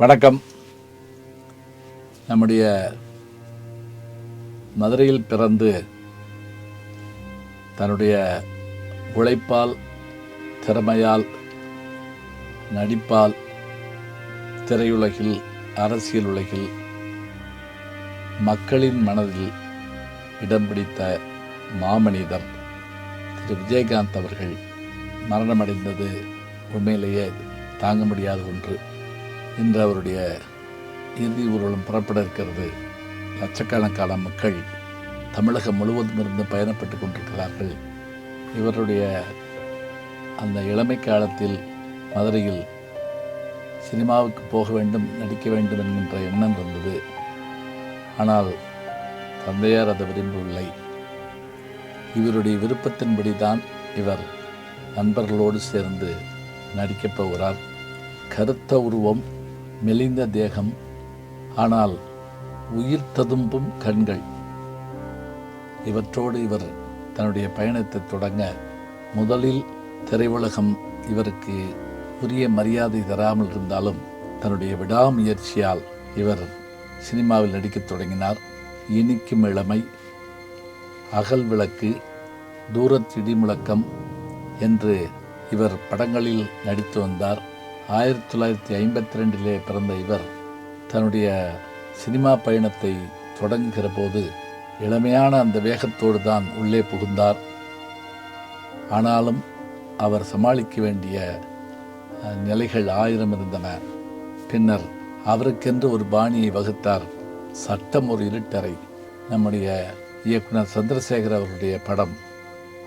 வணக்கம். நம்முடைய மதுரையில் பிறந்து தன்னுடைய உழைப்பால் திறமையால் நடிப்பால் திரையுலகில் அரசியல் உலகில் மக்களின் மனதில் இடம் பிடித்த மாமனிதர் திரு. விஜயகாந்த் அவர்கள் மரணமடைந்தது உண்மையிலேயே தாங்க முடியாத ஒன்று. இன்று அவருடைய இறுதி ஊர்வலம் புறப்பட இருக்கிறது. லட்சக்கணக்கான மக்கள் தமிழகம் முழுவதும் இருந்து பயணப்பட்டு கொண்டிருக்கிறார்கள். இவருடைய அந்த இளமை காலத்தில் மதுரையில் சினிமாவுக்கு போக வேண்டும் நடிக்க வேண்டும் என்கின்ற எண்ணம் இருந்தது. ஆனால் தந்தையார் அதை விரும்பவில்லை. இவருடைய விருப்பத்தின்படி தான் இவர் நண்பர்களோடு சேர்ந்து நடிக்கப் போகிறார். கருத்த உருவம் மெலிந்த தேகம் ஆனால் உயிர் ததும்பும் கண்கள். இவற்றோடு இவர் தன்னுடைய பயணத்தை தொடங்க முதலில் திரையுலகம் இவருக்கு உரிய மரியாதை தராமல் இருந்தாலும் தன்னுடைய விடாமுயற்சியால் இவர் சினிமாவில் நடிக்கத் தொடங்கினார். இனிக்கும் இளமை அகல் விளக்கு தூரத்திடி முழக்கம் என்று இவர் படங்களில் நடித்து வந்தார். ஆயிரத்தி தொள்ளாயிரத்தி ஐம்பத்தி ரெண்டிலே பிறந்த இவர் தன்னுடைய சினிமா பயணத்தை தொடங்குகிற போது இளமையான அந்த வேகத்தோடு தான் உள்ளே புகுந்தார். ஆனாலும் அவர் சமாளிக்க வேண்டிய நிலைகள் ஆயிரம் இருந்தன. பின்னர் அவருக்கென்று ஒரு பாணியை வகுத்தார். சட்டம் ஒரு இருட்டறை. நம்முடைய இயக்குனர் சந்திரசேகர் அவருடைய படம்.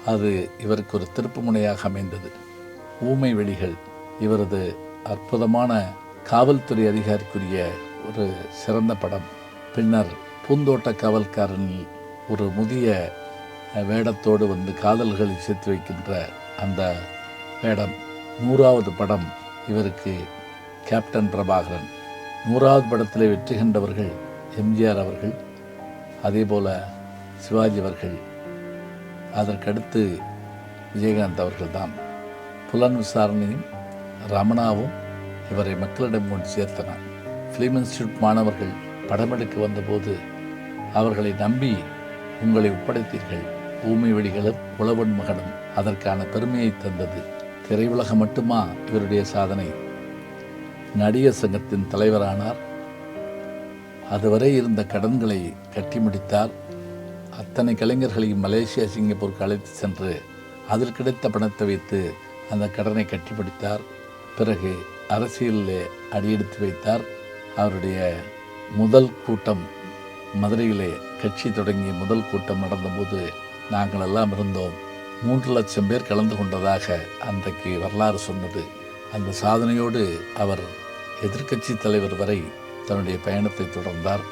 அது இவருக்கு ஒரு திருப்புமுனையாக அமைந்தது. ஊமை வெளிகள் இவரது அற்புதமான காவல்துறை அதிகாரிக்குரிய ஒரு சிறந்த படம். பின்னர் பூந்தோட்ட காவல்காரனில் ஒரு முதிய வேடத்தோடு வந்து காதல்களை சேர்த்து வைக்கின்ற அந்த வேடம். நூறாவது படம் இவருக்கு கேப்டன் பிரபாகரன். நூறாவது படத்தில் வெற்றி கண்டவர்கள் எம்ஜிஆர் அவர்கள் அதே போல சிவாஜி அவர்கள். அதற்கடுத்து விஜயகாந்த் அவர்கள்தான். புலன் விசாரணையும் ரமணாவும் இவரை மக்களிடம் கொண்டு சேர்த்தனர் ஃபிலிம் இன்ஸ்டியூட் மாணவர்கள் படமெடுக்க வந்தபோது அவர்களை நம்பி உங்களை ஒப்படைத்தீர்கள். ஊமை வெடிகளும் உழவன் மகனும் அதற்கான பெருமையை தந்தது. திரையுலகம் மட்டுமா? இவருடைய சாதனை. நடிகர் சங்கத்தின் தலைவரானார். அதுவரை இருந்த கடன்களை கட்டி முடித்தார். அத்தனை கலைஞர்களையும் மலேசியா சிங்கப்பூருக்கு அழைத்து சென்று அதில் கிடைத்த பணத்தை வைத்து அந்த கடனை கட்டி முடித்தார் பிறகு அரசியலில் அடியெடுத்து வைத்தார். அவருடைய முதல் கூட்டம் மதுரையிலே கட்சி தொடங்கிய முதல் கூட்டம் நடந்தபோது நாங்கள் எல்லாம் இருந்தோம். மூன்று லட்சம் பேர் கலந்து கொண்டதாக அன்றைக்கு வரலாறு சொன்னது. அந்த சாதனையோடு அவர் எதிர்க்கட்சி தலைவர் வரை தன்னுடைய பயணத்தை தொடர்ந்தார்.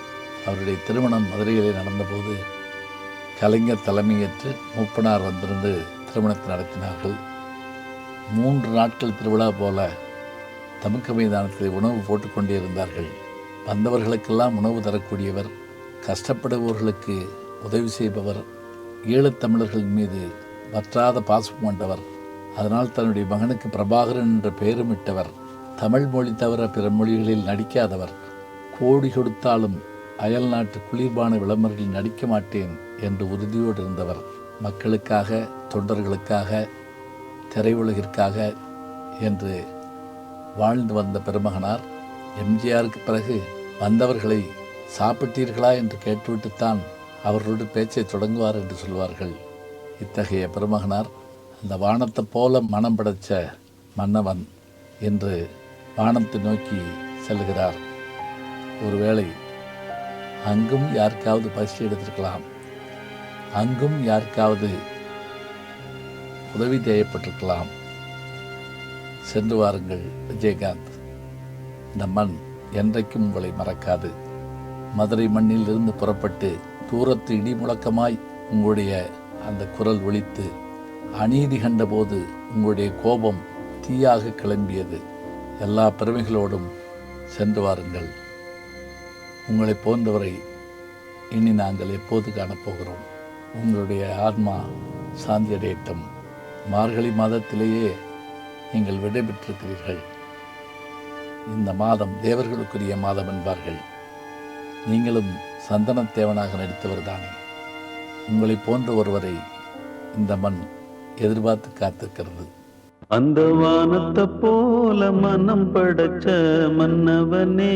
அவருடைய திருமணம் மதுரையிலே நடந்தபோது கலைஞர் தலைமையேற்று மூப்பனார் வந்திருந்து திருமணத்தை நடத்தினார்கள். மூன்று நாட்கள் திருவிழா போல தமுக்க மைதானத்தில் உணவு போட்டுக்கொண்டே இருந்தார்கள் வந்தவர்களுக்கெல்லாம் உணவு தரக்கூடியவர் கஷ்டப்படுபவர்களுக்கு உதவி செய்பவர் ஈழத்தமிழர்கள் மீது வற்றாத பாசம் கொண்டவர் அதனால் தன்னுடைய மகனுக்கு பிரபாகரன் என்ற பெயருமிட்டவர் தமிழ் மொழி தவிர பிற மொழிகளில் நடிக்காதவர் கோடி கொடுத்தாலும் அயல் நாட்டு குளிர்பான விளம்பரங்களில் நடிக்க மாட்டேன் என்று உறுதியோடு இருந்தவர். மக்களுக்காக தொண்டர்களுக்காக திரையுலகிற்காக என்று வாழ்ந்து வந்த பெருமகனார் எம்ஜிஆருக்கு பிறகு வந்தவர்களை சாப்பிட்டீர்களா என்று கேட்டுவிட்டுத்தான் அவர்களோடு பேச்சை தொடங்குவார் என்று சொல்வார்கள். இத்தகைய பெருமகனார் அந்த வானத்தைப் போல மனம் படைச்ச மன்னவன் என்று வானத்தை நோக்கி செல்கிறார். ஒருவேளை அங்கும் யாருக்காவது பசி எடுத்திருக்கலாம். அங்கும் யாருக்காவது உதவி தேவைப்பட்டிருக்கலாம். சென்று வாருங்கள் விஜயகாந்த். இந்த மண் என்றைக்கும் உங்களை மறக்காது. மதுரை மண்ணில் இருந்து புறப்பட்டு தூரத்து இடி முழக்கமாய் உங்களுடைய அந்த குரல் ஒழித்து அநீதி கண்டபோது உங்களுடைய கோபம் தீயாக கிளம்பியது. எல்லா பெருமைகளோடும் சென்று வாருங்கள். உங்களை போன்றவரை இனி நாங்கள் எப்போது காணப்போகிறோம்? உங்களுடைய ஆத்மா சாந்தியடையட்டும். மார்கழி மாதத்திலேயே நீங்கள் விடைபெற்றிருக்கிறீர்கள். இந்த மாதம் தேவர்களுக்குரிய மாதம் என்பார்கள். நீங்களும் சந்தனத்தேவனாக நடித்தவர் தானே. உங்களை போன்ற ஒருவரை இந்த மண் எதிர்பார்த்து காத்திருக்கிறது. அந்த வானத்தை போல மனம் படைச்ச மன்னவனே.